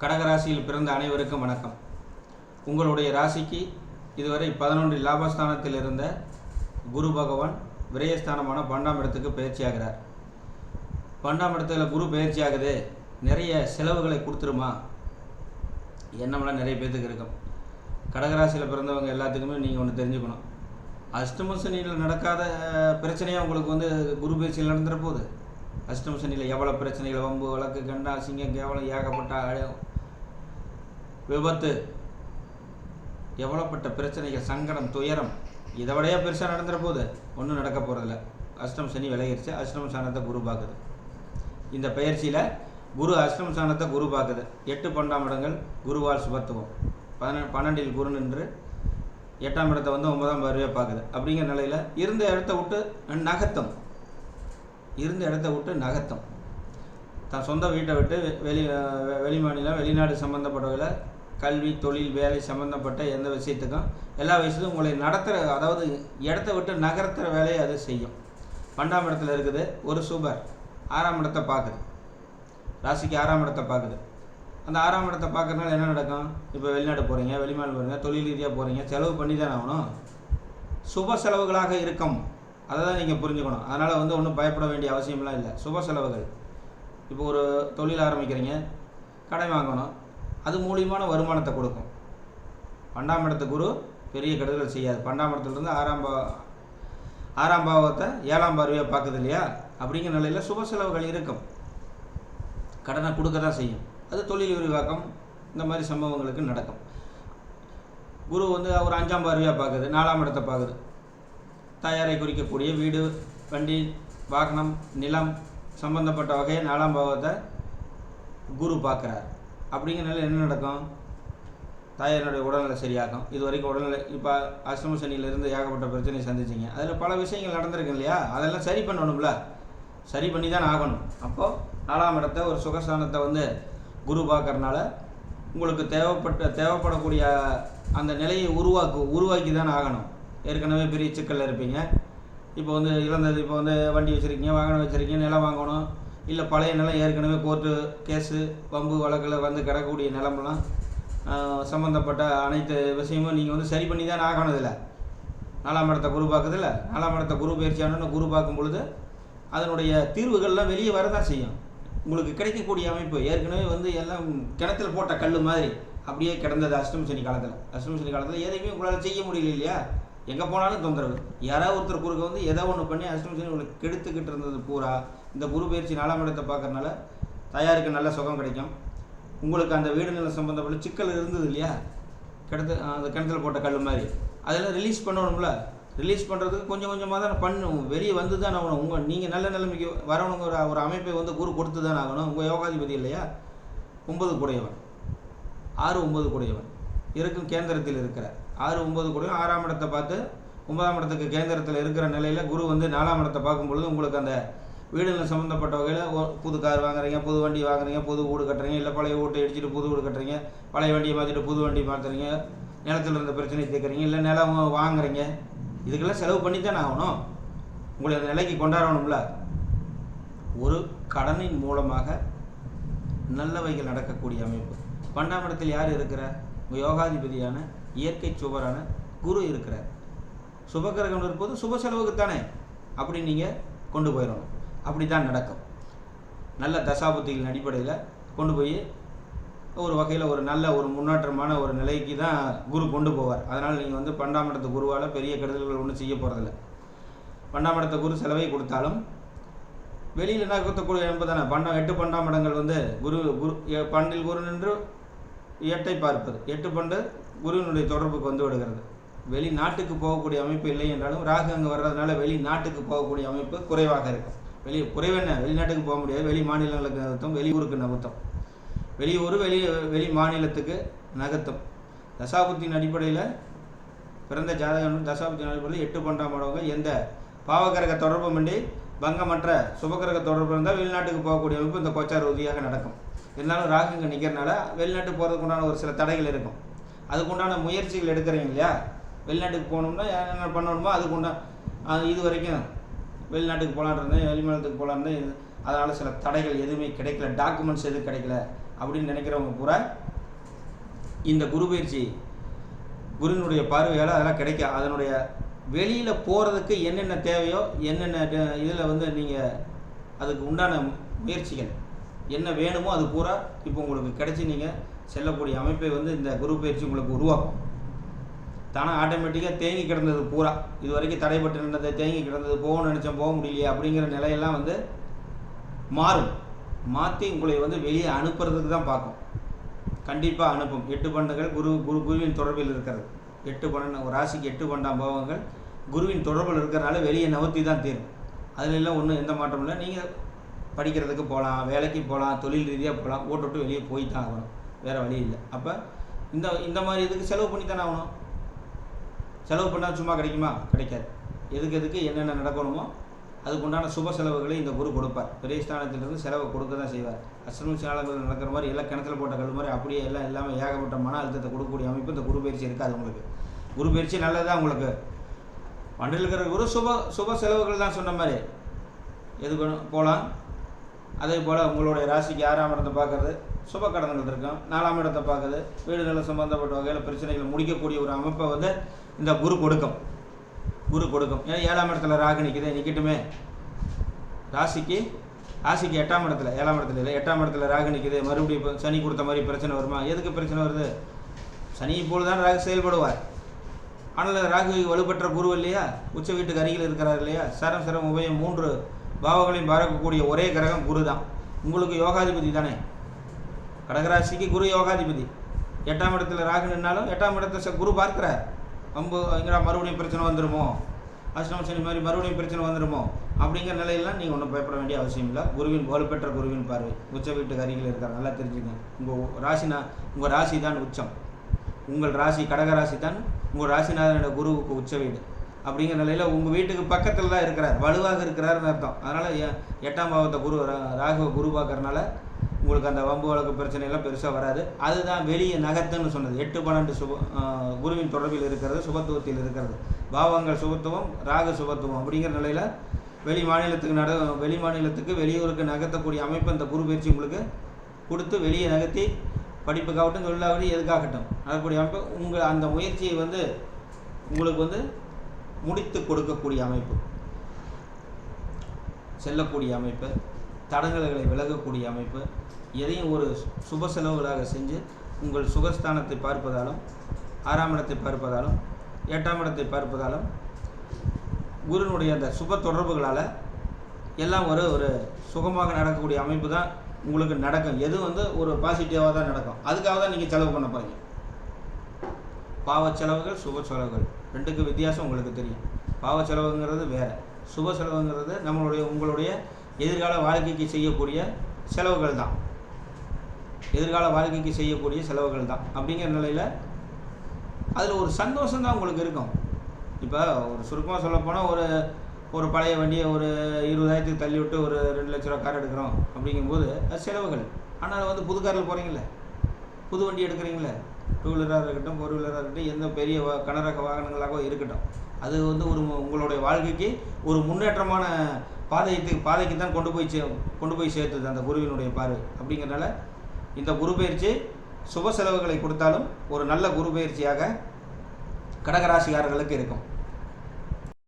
கடகராசியில் பிறந்த அனைவருக்கும் வணக்கம். உங்களுடைய ராசிக்கு இதுவரை பதினொன்று லாபஸ்தானத்தில் இருந்த குரு பகவான் விரயஸ்தானமான பன்னெண்டாம் இடத்துக்கு பயிற்சியாகிறார். பன்னெண்டாம் இடத்துல குரு பயிற்சி ஆகுது நிறைய செலவுகளை கொடுத்துருமா? என்னமெல்லாம் நிறைய பேர்த்துக்கு இருக்கும். கடகராசியில் பிறந்தவங்க எல்லாத்துக்குமே நீங்கள் ஒன்று தெரிஞ்சுக்கணும். அஷ்டம சனியில் நடக்காத பிரச்சனையாக உங்களுக்கு வந்து குரு பயிற்சியில் நடந்துற போகுது. அஷ்டம சனியில் எவ்வளோ பிரச்சனைகள்? வம்பு வழக்கு கண்டா சிங்கம் கேவலம் ஏகப்பட்ட விபத்து. எவ்வளோப்பட்ட பிரச்சனைகள் சங்கடம் துயரம் இதை பெருசாக நடந்துற போது ஒன்றும் நடக்க போகிறதில்ல அஷ்டம் சனி விலகிருச்சு. அஷ்டம சாணத்தை குரு பார்க்குது. இந்த பயிற்சியில் குரு அஷ்டம சாணத்தை குரு பார்க்குது. எட்டு பன்னெண்டாம் இடங்கள் குருவால் சுபத்துவம். பதின பன்னெண்டில் குரு நின்று எட்டாம் இடத்தை வந்து ஒன்பதாம் பார்வையாக பார்க்குது. அப்படிங்கிற நிலையில் இருந்த இடத்த விட்டு நகர்த்தம். இருந்த இடத்த விட்டு நகர்த்தம். தன் சொந்த வீட்டை விட்டு வெளி வெ- வெளி மாநிலம் வெளிநாடு சம்மந்தப்பட்டவர்களை கல்வி தொழில் வேலை சம்மந்தப்பட்ட எந்த விஷயத்துக்கும் எல்லா விஷயத்தையும் உங்களை நடத்துகிற அதாவது இடத்த விட்டு நகர்த்துற வேலையை அது செய்யும். பன்னெண்டாம் இடத்துல இருக்குது ஒரு சூப்பர் ஆறாம் இடத்தை பார்க்குது. ராசிக்கு ஆறாம் இடத்தை பார்க்குது. அந்த ஆறாம் இடத்தை பார்க்குறதுனால என்ன நடக்கும்? இப்போ வெளிநாடு போகிறீங்க வெளிமாநில போகிறீங்க தொழில் ரீதியாக போகிறீங்க செலவு பண்ணி தானே ஆகணும். சுப செலவுகளாக இருக்கும். அதை தான் நீங்கள் புரிஞ்சுக்கணும். அதனால் வந்து ஒன்றும் பயப்பட வேண்டிய அவசியம்லாம் இல்லை. சுப செலவுகள். இப்போ ஒரு தொழில் ஆரம்பிக்கிறீங்க கடை வாங்கணும். அது மூலியமான வருமானத்தை கொடுக்கும். பன்னெண்டாம் இடத்து குரு பெரிய கெடுதல் செய்யாது. பன்னெண்டாம் இடத்துலேருந்து ஆறாம் பா ஆறாம் பாவத்தை ஏழாம் பார்வையாக பார்க்குது இல்லையா? அப்படிங்கிற நிலையில் சுப செலவுகள் இருக்கும். கடனை கொடுக்க தான் செய்யும். அது தொழில் விரிவாக்கம் இந்த மாதிரி சம்பவங்களுக்கு நடக்கும். குரு வந்து அவர் அஞ்சாம் பார்வையாக பார்க்குது நாலாம் இடத்தை பார்க்குது. தயாரை குறிக்கக்கூடிய வீடு வண்டி வாகனம் நிலம் சம்பந்தப்பட்ட வகையை நாலாம் பாவத்தை குரு பார்க்குறார். அப்படிங்கிறனால என்ன நடக்கும்? தாயாரினுடைய உடல்நிலை சரியாகும். இது வரைக்கும் உடல்நிலை இப்போ அஷ்டம சனியிலிருந்து ஏகப்பட்ட பிரச்சனையை சந்திச்சிங்க. அதில் பல விஷயங்கள் நடந்திருக்கு இல்லையா? அதெல்லாம் சரி பண்ணணும்ல. சரி பண்ணி தான் ஆகணும். அப்போது நாலாம் இடத்த ஒரு சுகஸ்தானத்தை வந்து குரு பார்க்கறனால உங்களுக்கு தேவைப்பட்ட தேவைப்படக்கூடிய அந்த நிலையை உருவாக்கு உருவாக்கி தான் ஆகணும். ஏற்கனவே பெரிய சிக்கலில் இருப்பீங்க. இப்போ வந்து இழந்தது இப்போ வந்து வண்டி வச்சுருக்கீங்க வாகனம் வச்சுருக்கீங்க நிலம் வாங்கணும். இல்லை பழைய நிலம் ஏற்கனவே கோர்ட்டு கேஸு வம்பு வழக்கில் வந்து கிடக்கக்கூடிய நிலமெல்லாம் சம்மந்தப்பட்ட அனைத்து விஷயமும் நீங்கள் வந்து சரி பண்ணி தான் ஆகணும் இதில் நாலாம் இடத்த குரு பார்க்குதுல்ல? நாலாம் இடத்த குரு பயிற்சியானு குரு பார்க்கும் பொழுது அதனுடைய தீர்வுகள்லாம் வெளியே வரதான் செய்யும். உங்களுக்கு கிடைக்கக்கூடிய அமைப்பு ஏற்கனவே வந்து எல்லாம் கிணத்துல போட்ட கல் மாதிரி அப்படியே கிடந்தது அஷ்டம சனி காலத்தில். அஷ்டம சனி காலத்தில் எதையுமே உங்களால் செய்ய முடியல இல்லையா? எங்கே போனாலும் தொந்தரவு. யாராவது ஒருத்தர் குறுக்க வந்து எதோ ஒன்று பண்ணி அஷ்டம சனி உங்களுக்கு கெடுத்துக்கிட்டு இருந்தது பூரா. இந்த குரு பயிற்சி நாலாம் இடத்தை பார்க்கறனால தயாருக்கு நல்ல சுகம் கிடைக்கும். உங்களுக்கு அந்த வீடு நிலம் சம்மந்தப்பட்ட சிக்கல் இருந்தது இல்லையா? கிடத்து அந்த கிணத்துல போட்ட கல் மாதிரி. அதெல்லாம் ரிலீஸ் பண்ணணும்ல. ரிலீஸ் பண்ணுறதுக்கு கொஞ்சம் கொஞ்சமாக தான் பண்ணும். வெளியே வந்து தான் ஆகணும். உங்கள் நீங்கள் நல்ல நிலைமைக்கு வரணுங்கிற ஒரு ஒரு அமைப்பை வந்து குரு கொடுத்து தான் ஆகணும். உங்கள் யோகாதிபதி இல்லையா? ஒன்பது கூடையவன். ஆறு ஒன்பது கூடையவன். இருக்கும் கேந்திரத்தில் இருக்கிறார். ஆறு ஒம்பது கூடையும் ஆறாம் இடத்தை பார்த்து ஒன்பதாம் இடத்துக்கு கேந்திரத்தில் இருக்கிற நிலையில் குரு வந்து நாலாம் இடத்தை பார்க்கும் பொழுது உங்களுக்கு அந்த வீடுகள் சம்மந்தப்பட்ட வகையில் புது கார் வாங்குறீங்க புது வண்டி வாங்குறீங்க புது வீடு கட்டுறீங்க இல்லை பழைய வீட்டை இடிச்சிட்டு புது வீடு கட்டுறீங்க பழைய வண்டியை மாற்றிட்டு புது வண்டி மாற்றுறீங்க நிலத்தில் இருந்த பிரச்சனையை தீர்க்குறீங்க இல்லை நிலம் வாங்குறீங்க இதுக்கெல்லாம் செலவு பண்ணி தானே ஆகணும். உங்களை அந்த நிலைக்கு கொண்டாடணும்ல. ஒரு கடனின் மூலமாக நல்லவைகள் நடக்கக்கூடிய அமைப்பு. பன்னெண்டாம் இடத்தில் யார் இருக்கிறார்? யோகாதிபதியான இயற்கை சுவரான குரு இருக்கிறார். சுபகிரகம் இருப்பது சுப செலவுக்கு தானே அப்படி நீங்கள் கொண்டு போயிடணும் அப்படி தான் நடக்கும். நல்ல தசாபுத்திகளின் அடிப்படையில் கொண்டு போய் ஒரு வகையில் ஒரு நல்ல ஒரு முன்னேற்றமான ஒரு நிலைக்கு தான் குரு கொண்டு போவார். அதனால் நீங்கள் வந்து பன்னெண்டாம் இடத்து குருவால் பெரிய கெடுதல்கள் ஒன்றும் செய்ய போகிறதில்ல பன்னெண்டாம் இடத்த குரு செலவை கொடுத்தாலும் வெளியில் என்ன கொடுத்தக்கூடிய என்பதான பன்னெண்டு எட்டு பன்னெண்டாம் இடங்கள் வந்து குரு குரு பண்டில் பன்னில் குரு நின்று எட்டை பார்ப்பது. எட்டு பண்டு குருவினுடைய தொடர்புக்கு வந்து விடுகிறது. வெளிநாட்டுக்கு போகக்கூடிய அமைப்பு இல்லை என்றாலும் ராகு அங்கே வர்றதுனால வெளிநாட்டுக்கு போகக்கூடிய அமைப்பு குறைவாக இருக்கும். வெளி குறைவென்ன வெளிநாட்டுக்கு போக முடியாது. வெளி மாநிலங்களுக்கு நகர்த்தும் வெளியூருக்கு நகர்த்தும். வெளியூர் வெளி வெளி மாநிலத்துக்கு நகர்த்தும். தசாபுத்தின் அடிப்படையில் பிறந்த ஜாதகம் தசாபுத்தின் அடிப்படையில் எட்டு பன்னெண்டாம் இடவங்க எந்த? பாவகிரக தொடர்புமின்றி பங்கமற்ற சுபகரக தொடர்பு இருந்தால் வெளிநாட்டுக்கு போகக்கூடிய அமைப்பு இந்த கோச்சார் உறுதியாக நடக்கும். இருந்தாலும் ராகுங்க நிற்கிறனால வெளிநாட்டுக்கு போகிறதுக்கு உண்டான ஒரு சில தடைகள் இருக்கும். அதுக்குண்டான முயற்சிகள் எடுக்கிறீங்க இல்லையா? வெளிநாட்டுக்கு போகணும்னா என்ன பண்ணணுமோ அதுக்குண்டான இது வரைக்கும் வெளிநாட்டுக்கு போகலான் இருந்தேன் வெளிமாநிலத்துக்கு போகலான் இருந்தேன். அதனால் சில தடைகள் எதுவுமே கிடைக்கல டாக்குமெண்ட்ஸ் எதுவும் கிடைக்கல அப்படின்னு நினைக்கிறவங்க பூரா இந்த குரு பயிற்சி குருவினுடைய பார்வையால் அதெல்லாம் கிடைக்கும் அதனுடைய வெளியில் போகிறதுக்கு என்னென்ன தேவையோ என்னென்ன இதில் வந்து நீங்கள் அதுக்கு உண்டான முயற்சிகள். என்ன வேணுமோ அது பூரா இப்போ உங்களுக்கு கிடைச்சி நீங்கள் செல்லக்கூடிய அமைப்பை வந்து இந்த குரு பயிற்சி உங்களுக்கு உருவாக்கும். தானாக ஆட்டோமேட்டிக்காக தேங்கி கிடந்தது பூரா. இது வரைக்கும் தடைப்பட்டு நின்றது தேங்கி கிடந்தது போகணும்னு நினச்சோம் போக முடியலையே அப்படிங்கிற நிலையெல்லாம் வந்து மாறும். மாற்றி உங்களை வந்து வெளியே அனுப்புறதுக்கு தான் பார்க்கும். கண்டிப்பாக அனுப்பும். எட்டு பண்டுகள் குரு குரு குருவின் தொடர்பில் இருக்கிறது. எட்டு பன்னெண்டு ஒரு ராசிக்கு எட்டு பன்னெண்டாம் பாவங்கள் குருவின் தொடர்பில் இருக்கிறனால வெளியே நவர்த்தி தான் தீரும். அதுலெல்லாம் ஒன்றும் எந்த மாற்றமும் இல்லை. நீங்கள் படிக்கிறதுக்கு போகலாம் வேலைக்கு போகலாம் தொழில் ரீதியாக போகலாம் ஓட்டு விட்டு வெளியே போய் தான் ஆகணும். வேறு வழி இல்லை. அப்போ இந்த இந்த மாதிரி இதுக்கு செலவு பண்ணி தானே ஆகணும். செலவு பண்ணால் சும்மா கிடைக்குமா? கிடைக்காது. எதுக்கு எதுக்கு என்னென்ன நடக்கணுமோ அதுக்குண்டான சுப செலவுகளை இந்த குரு கொடுப்பார். பெரிய ஸ்தானத்திலிருந்து செலவை கொடுக்க தான் செய்வார். அஷ்டமி சாலங்கள் நடக்கிற மாதிரி எல்லாம் கிணத்துல போட்ட கல் மாதிரி அப்படியே எல்லாம் எல்லாமே ஏகப்பட்ட மன அழுத்தத்தை கொடுக்கக்கூடிய அமைப்பு இந்த குரு பயிற்சி இருக்காது உங்களுக்கு. குரு பயிற்சி நல்லதுதான் உங்களுக்கு. பண்டில் இருக்கிற குரு சுப சுப செலவுகள் தான் சொன்ன மாதிரி. எது போகலாம். அதே போல் உங்களுடைய ராசிக்கு ஆறாம் இடத்தை பார்க்குறது சுப கடன்கள் இருக்கும். நாலாம் இடத்தை பார்க்குறது வீடு சம்மந்தப்பட்ட வகையில் பிரச்சனைகளை முடிக்கக்கூடிய ஒரு அமைப்பை வந்து இந்த குரு கொடுக்கும். குரு கொடுக்கும். ஏன் ஏழாம் இடத்துல ராகு நிற்கிதே நிற்கட்டுமே ராசிக்கு ராசிக்கு எட்டாம் இடத்துல ஏழாம் இடத்துல இல்லை எட்டாம் இடத்துல ராகு நிற்கிது மறுபடியும் இப்போ சனி கொடுத்த மாதிரி பிரச்சனை வருமா? எதுக்கு பிரச்சனை வருது? சனி போல் தான் ராகு செயல்படுவார். ஆனால் ராகு வலுப்பெற்ற குரு இல்லையா? உச்ச வீட்டுக்கு அருகில் இருக்கிறார் இல்லையா? சரம் சரம் உபயம் மூன்று பாவங்களையும் பார்க்கக்கூடிய ஒரே கிரகம் குரு தான் உங்களுக்கு யோகாதிபதி தானே? கடகராசிக்கு குரு யோகாதிபதி. எட்டாம் இடத்துல ராகு நின்னாலும் எட்டாம் இடத்துல குரு பார்க்குறார். ரொம்ப எங்கடா மறுபடியும் பிரச்சனை வந்துருமோ? அஷ்டம சனி மாதிரி மறுபடியும் பிரச்சனை வந்துருமோ? அப்படிங்கிற நிலையெல்லாம் நீங்கள் ஒன்றும் பயப்பட வேண்டிய அவசியம் இல்லை. குருவின் வலுப்பெற்ற குருவின் பார்வை. உச்ச வீட்டுக்கு அருகில் இருக்கார். நல்லா தெரிஞ்சுங்க. உங்கள் ராசினா உங்கள் ராசி தான் உச்சம். உங்கள் ராசி கடக ராசி தான் உங்கள் ராசிநாதனோட குருவுக்கு உச்ச வீடு. அப்படிங்கிற நிலையில் உங்கள் வீட்டுக்கு பக்கத்தில் தான் இருக்கிறார். வலுவாக இருக்கிறாருன்னு அர்த்தம். அதனால் எட்டாம் பாவத்தை குரு ராகுவை குரு பார்க்கறனால உங்களுக்கு அந்த வம்பு வழக்கு பிரச்சனையெல்லாம் பெருசாக வராது. அதுதான் வெளியே நகர்த்துன்னு சொன்னது. எட்டு பன்னெண்டு சுப குருவின் தொடர்பில் இருக்கிறது சுபத்துவத்தில் இருக்கிறது. பாவங்கள் சுபத்துவம் ராகு சுபத்துவம் அப்படிங்கிற நிலையில் வெளி மாநிலத்துக்கு நட வெளி மாநிலத்துக்கு வெளியூருக்கு நகர்த்தக்கூடிய அமைப்பு அந்த குரு பயிற்சி உங்களுக்கு கொடுத்து வெளியே நகர்த்தி படிப்புக்காகட்டும் தொழிலாகட்டும் எதுக்காகட்டும் நடக்கக்கூடிய அமைப்பு. உங்கள் அந்த முயற்சியை வந்து உங்களுக்கு வந்து முடித்து கொடுக்கக்கூடிய அமைப்பு. செல்லக்கூடிய அமைப்பு தடங்கல்களை விலகக்கூடிய அமைப்பு எதையும் ஒரு சுப செலவுகளாக செஞ்சு உங்கள் சுகஸ்தானத்தை பார்ப்பதாலும் ஆறாம் இடத்தை பார்ப்பதாலும் எட்டாம் இடத்தை பார்ப்பதாலும் குருனுடைய அந்த சுப தொடர்புகளால் எல்லாம் ஒரு ஒரு சுகமாக நடக்கக்கூடிய அமைப்பு தான் உங்களுக்கு நடக்கும். எது வந்து ஒரு பாசிட்டிவாக தான் நடக்கும். அதுக்காக தான் நீங்கள் செலவு பண்ண போகிறீங்க பாவ செலவுகள் சுப செலவுகள் ரெண்டுக்கு வித்தியாசம் உங்களுக்கு தெரியும். பாவ செலவுங்கிறது வேறு. சுப செலவுங்கிறது நம்மளுடைய உங்களுடைய எதிர்கால வாழ்க்கைக்கு செய்யக்கூடிய செலவுகள் தான். எதிர்கால வாழ்க்கைக்கு செய்யக்கூடிய செலவுகள் தான். அப்படிங்கிற நிலையில் அதில் ஒரு சந்தோஷம் தான் உங்களுக்கு இருக்கும். இப்போ ஒரு சுருக்கமாக சொல்லப்போனால் ஒரு ஒரு பழைய வண்டியை ஒரு இருபதாயிரத்துக்கு தள்ளி விட்டு ஒரு ரெண்டு லட்ச ரூபா கார் எடுக்கிறோம் அப்படிங்கும்போது அது செலவுகள். ஆனால் வந்து புது காரில் போகிறீங்களே புது வண்டி எடுக்கிறீங்களே டூ வீலராக இருக்கட்டும் ஃபோர் வீலராக இருக்கட்டும் எந்த பெரிய கனரக வாகனங்களாக இருக்கட்டும். அது வந்து ஒரு உங்களுடைய வாழ்க்கைக்கு ஒரு முன்னேற்றமான பாதைக்கு பாதைக்கு தான் கொண்டு போய் சே கொண்டு போய் சேர்த்துது அந்த குருவினுடைய பார்வை. அப்படிங்கிறனால இந்த குரு பயிற்சி சுப செலவுகளை கொடுத்தாலும் ஒரு நல்ல குரு பயிற்சியாக கடகராசிக்காரர்களுக்கு இருக்கும்.